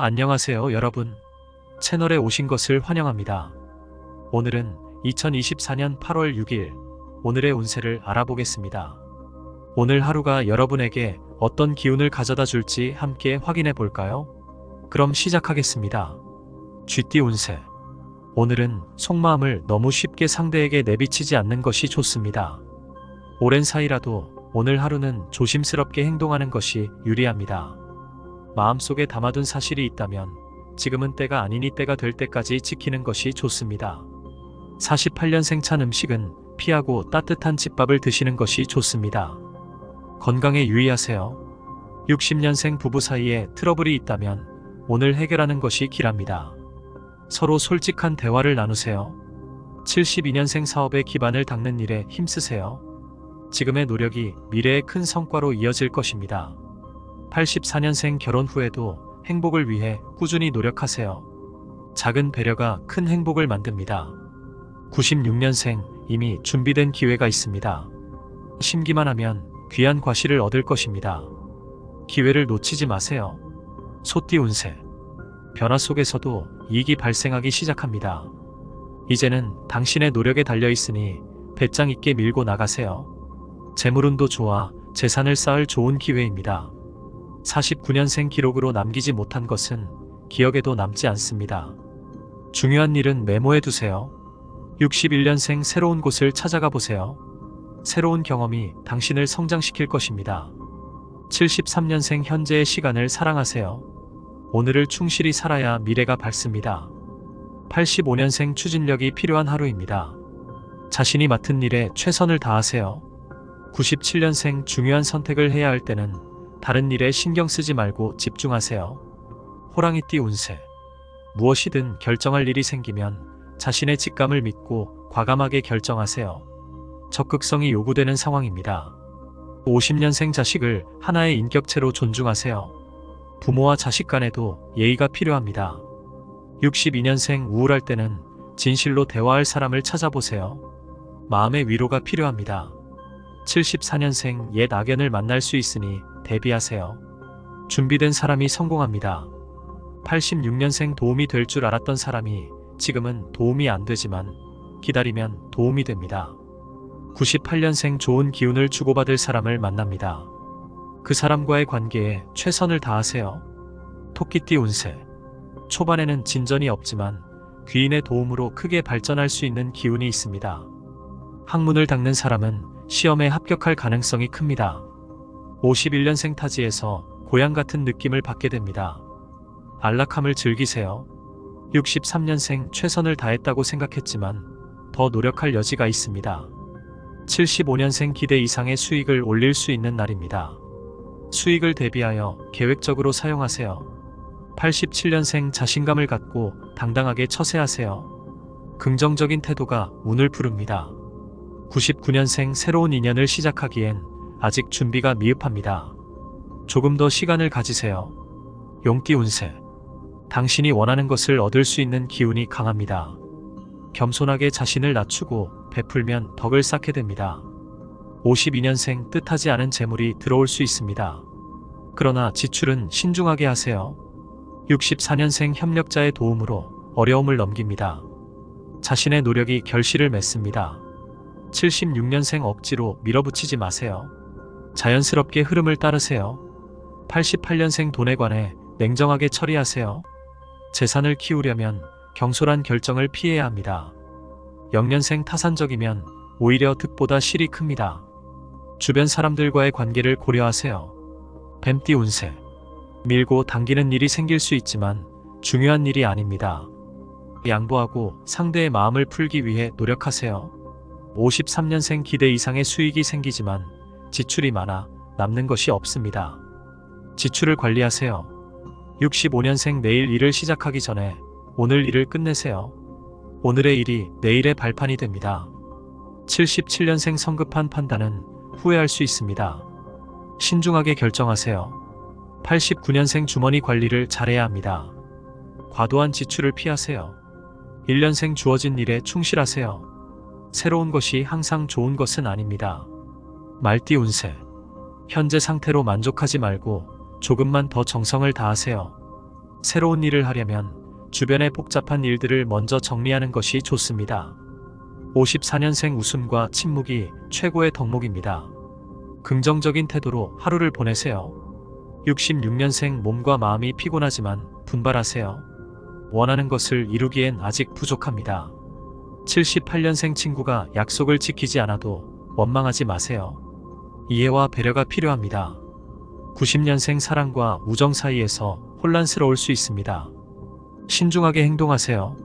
안녕하세요, 여러분. 채널에 오신 것을 환영합니다. 오늘은 2024년 8월 6일 오늘의 운세를 알아보겠습니다. 오늘 하루가 여러분에게 어떤 기운을 가져다 줄지 함께 확인해 볼까요? 그럼 시작하겠습니다. 쥐띠 운세. 오늘은 속마음을 너무 쉽게 상대에게 내비치지 않는 것이 좋습니다. 오랜 사이라도 오늘 하루는 조심스럽게 행동하는 것이 유리합니다. 마음속에 담아둔 사실이 있다면 지금은 때가 아니니 때가 될 때까지 지키는 것이 좋습니다. 48년생 찬 음식은 피하고 따뜻한 집밥을 드시는 것이 좋습니다. 건강에 유의하세요. 60년생 부부 사이에 트러블이 있다면 오늘 해결하는 것이 길합니다. 서로 솔직한 대화를 나누세요. 72년생 사업의 기반을 닦는 일에 힘쓰세요. 지금의 노력이 미래의 큰 성과로 이어질 것입니다. 84년생 결혼 후에도 행복을 위해 꾸준히 노력하세요. 작은 배려가 큰 행복을 만듭니다. 96년생 이미 준비된 기회가 있습니다. 심기만 하면 귀한 과실을 얻을 것입니다. 기회를 놓치지 마세요. 소띠 운세. 변화 속에서도 이익이 발생하기 시작합니다. 이제는 당신의 노력에 달려 있으니 배짱 있게 밀고 나가세요. 재물운도 좋아 재산을 쌓을 좋은 기회입니다. 49년생 기록으로 남기지 못한 것은 기억에도 남지 않습니다. 중요한 일은 메모해 두세요. 61년생 새로운 곳을 찾아가 보세요. 새로운 경험이 당신을 성장시킬 것입니다. 73년생 현재의 시간을 사랑하세요. 오늘을 충실히 살아야 미래가 밝습니다. 85년생 추진력이 필요한 하루입니다. 자신이 맡은 일에 최선을 다하세요. 97년생 중요한 선택을 해야 할 때는 다른 일에 신경 쓰지 말고 집중하세요. 호랑이띠 운세. 무엇이든 결정할 일이 생기면 자신의 직감을 믿고 과감하게 결정하세요. 적극성이 요구되는 상황입니다. 50년생 자식을 하나의 인격체로 존중하세요. 부모와 자식 간에도 예의가 필요합니다. 62년생 우울할 때는 진실로 대화할 사람을 찾아보세요. 마음의 위로가 필요합니다. 74년생 옛 악연을 만날 수 있으니 대비하세요. 준비된 사람이 성공합니다. 86년생 도움이 될 줄 알았던 사람이 지금은 도움이 안 되지만 기다리면 도움이 됩니다. 98년생 좋은 기운을 주고받을 사람을 만납니다. 그 사람과의 관계에 최선을 다하세요. 토끼띠 운세. 초반에는 진전이 없지만 귀인의 도움으로 크게 발전할 수 있는 기운이 있습니다. 학문을 닦는 사람은 시험에 합격할 가능성이 큽니다. 51년생 타지에서 고향 같은 느낌을 받게 됩니다. 안락함을 즐기세요. 63년생 최선을 다했다고 생각했지만 더 노력할 여지가 있습니다. 75년생 기대 이상의 수익을 올릴 수 있는 날입니다. 수익을 대비하여 계획적으로 사용하세요. 87년생 자신감을 갖고 당당하게 처세하세요. 긍정적인 태도가 운을 부릅니다. 99년생 새로운 인연을 시작하기엔 아직 준비가 미흡합니다. 조금 더 시간을 가지세요. 용띠 운세. 당신이 원하는 것을 얻을 수 있는 기운이 강합니다. 겸손하게 자신을 낮추고 베풀면 덕을 쌓게 됩니다. 52년생 뜻하지 않은 재물이 들어올 수 있습니다. 그러나 지출은 신중하게 하세요. 64년생 협력자의 도움으로 어려움을 넘깁니다. 자신의 노력이 결실을 맺습니다. 76년생 억지로 밀어붙이지 마세요. 자연스럽게 흐름을 따르세요. 88년생 돈에 관해 냉정하게 처리하세요. 재산을 키우려면 경솔한 결정을 피해야 합니다. 0년생 타산적이면 오히려 득보다 실이 큽니다. 주변 사람들과의 관계를 고려하세요. 뱀띠 운세. 밀고 당기는 일이 생길 수 있지만 중요한 일이 아닙니다. 양보하고 상대의 마음을 풀기 위해 노력하세요. 53년생 기대 이상의 수익이 생기지만 지출이 많아 남는 것이 없습니다. 지출을 관리하세요. 65년생 내일 일을 시작하기 전에 오늘 일을 끝내세요. 오늘의 일이 내일의 발판이 됩니다. 77년생 성급한 판단은 후회할 수 있습니다. 신중하게 결정하세요. 89년생 주머니 관리를 잘해야 합니다. 과도한 지출을 피하세요. 1년생 주어진 일에 충실하세요. 새로운 것이 항상 좋은 것은 아닙니다. 말띠 운세. 현재 상태로 만족하지 말고 조금만 더 정성을 다하세요. 새로운 일을 하려면 주변의 복잡한 일들을 먼저 정리하는 것이 좋습니다. 54년생 웃음과 침묵이 최고의 덕목입니다. 긍정적인 태도로 하루를 보내세요. 66년생 몸과 마음이 피곤하지만 분발하세요. 원하는 것을 이루기엔 아직 부족합니다. 78년생 친구가 약속을 지키지 않아도 원망하지 마세요. 이해와 배려가 필요합니다. 90년생 사랑과 우정 사이에서 혼란스러울 수 있습니다. 신중하게 행동하세요.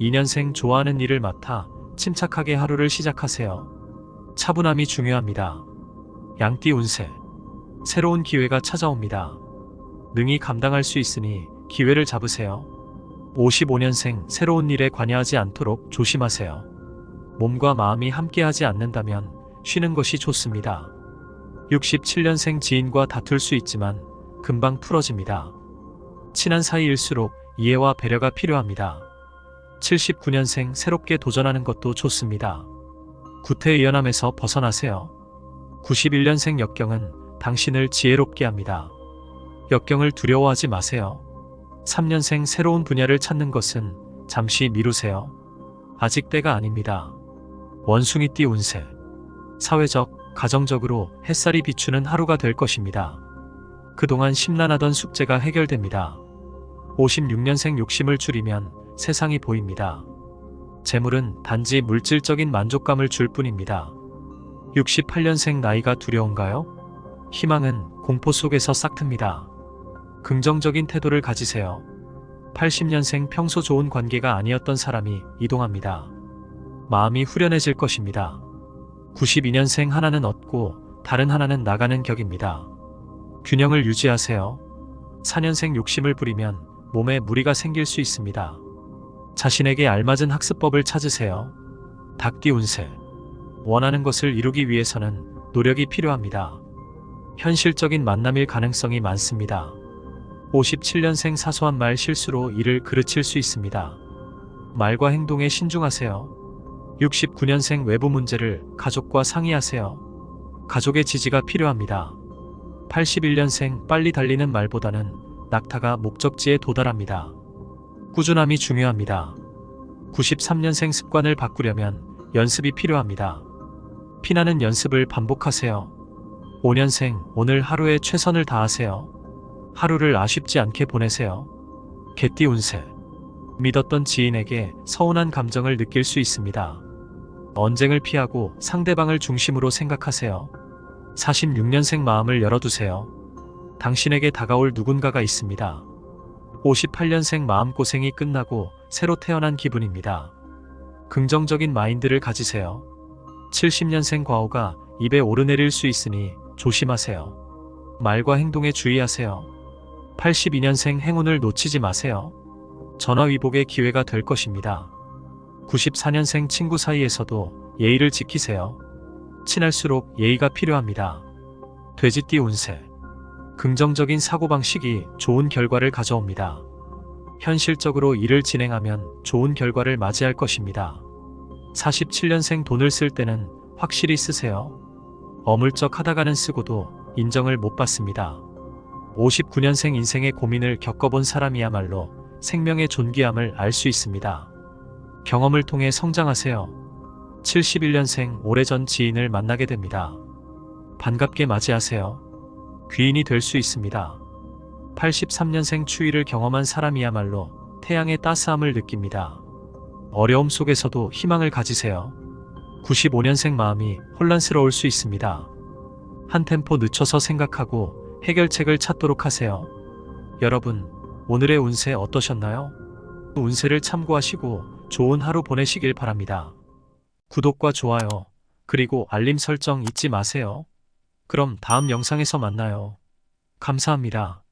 2년생 좋아하는 일을 맡아 침착하게 하루를 시작하세요. 차분함이 중요합니다. 양띠 운세. 새로운 기회가 찾아옵니다. 능히 감당할 수 있으니 기회를 잡으세요. 55년생 새로운 일에 관여하지 않도록 조심하세요. 몸과 마음이 함께하지 않는다면 쉬는 것이 좋습니다. 67년생 지인과 다툴 수 있지만 금방 풀어집니다. 친한 사이일수록 이해와 배려가 필요합니다. 79년생 새롭게 도전하는 것도 좋습니다. 구태의연함에서 벗어나세요. 91년생 역경은 당신을 지혜롭게 합니다. 역경을 두려워하지 마세요. 3년생 새로운 분야를 찾는 것은 잠시 미루세요. 아직 때가 아닙니다. 원숭이띠 운세. 사회적, 가정적으로 햇살이 비추는 하루가 될 것입니다. 그동안 심란하던 숙제가 해결됩니다. 56년생 욕심을 줄이면 세상이 보입니다. 재물은 단지 물질적인 만족감을 줄 뿐입니다. 68년생 나이가 두려운가요? 희망은 공포 속에서 싹틉니다. 긍정적인 태도를 가지세요. 80년생 평소 좋은 관계가 아니었던 사람이 이동합니다. 마음이 후련해질 것입니다. 92년생 하나는 얻고 다른 하나는 나가는 격입니다. 균형을 유지하세요. 4년생 욕심을 부리면 몸에 무리가 생길 수 있습니다. 자신에게 알맞은 학습법을 찾으세요. 닭띠 운세. 원하는 것을 이루기 위해서는 노력이 필요합니다. 현실적인 만남일 가능성이 많습니다. 57년생 사소한 말 실수로 일을 그르칠 수 있습니다. 말과 행동에 신중하세요. 69년생 외부 문제를 가족과 상의하세요. 가족의 지지가 필요합니다. 81년생 빨리 달리는 말보다는 낙타가 목적지에 도달합니다. 꾸준함이 중요합니다. 93년생 습관을 바꾸려면 연습이 필요합니다. 피나는 연습을 반복하세요. 5년생 오늘 하루에 최선을 다하세요. 하루를 아쉽지 않게 보내세요. 개띠 운세. 믿었던 지인에게 서운한 감정을 느낄 수 있습니다. 언쟁을 피하고 상대방을 중심으로 생각하세요. 46년생 마음을 열어두세요. 당신에게 다가올 누군가가 있습니다. 58년생 마음고생이 끝나고 새로 태어난 기분입니다. 긍정적인 마인드를 가지세요. 70년생 과오가 입에 오르내릴 수 있으니 조심하세요. 말과 행동에 주의하세요. 82년생 행운을 놓치지 마세요. 전화위복의 기회가 될 것입니다. 94년생 친구 사이에서도 예의를 지키세요. 친할수록 예의가 필요합니다. 돼지띠 운세. 긍정적인 사고방식이 좋은 결과를 가져옵니다. 현실적으로 일을 진행하면 좋은 결과를 맞이할 것입니다. 47년생 돈을 쓸 때는 확실히 쓰세요. 어물쩍 하다가는 쓰고도 인정을 못 받습니다. 59년생 인생의 고민을 겪어본 사람이야말로 생명의 존귀함을 알 수 있습니다. 경험을 통해 성장하세요. 71년생 오래전 지인을 만나게 됩니다. 반갑게 맞이하세요. 귀인이 될 수 있습니다. 83년생 추위를 경험한 사람이야말로 태양의 따스함을 느낍니다. 어려움 속에서도 희망을 가지세요. 95년생 마음이 혼란스러울 수 있습니다. 한 템포 늦춰서 생각하고 해결책을 찾도록 하세요. 여러분, 오늘의 운세 어떠셨나요? 운세를 참고하시고 좋은 하루 보내시길 바랍니다. 구독과 좋아요, 그리고 알림 설정 잊지 마세요. 그럼 다음 영상에서 만나요. 감사합니다.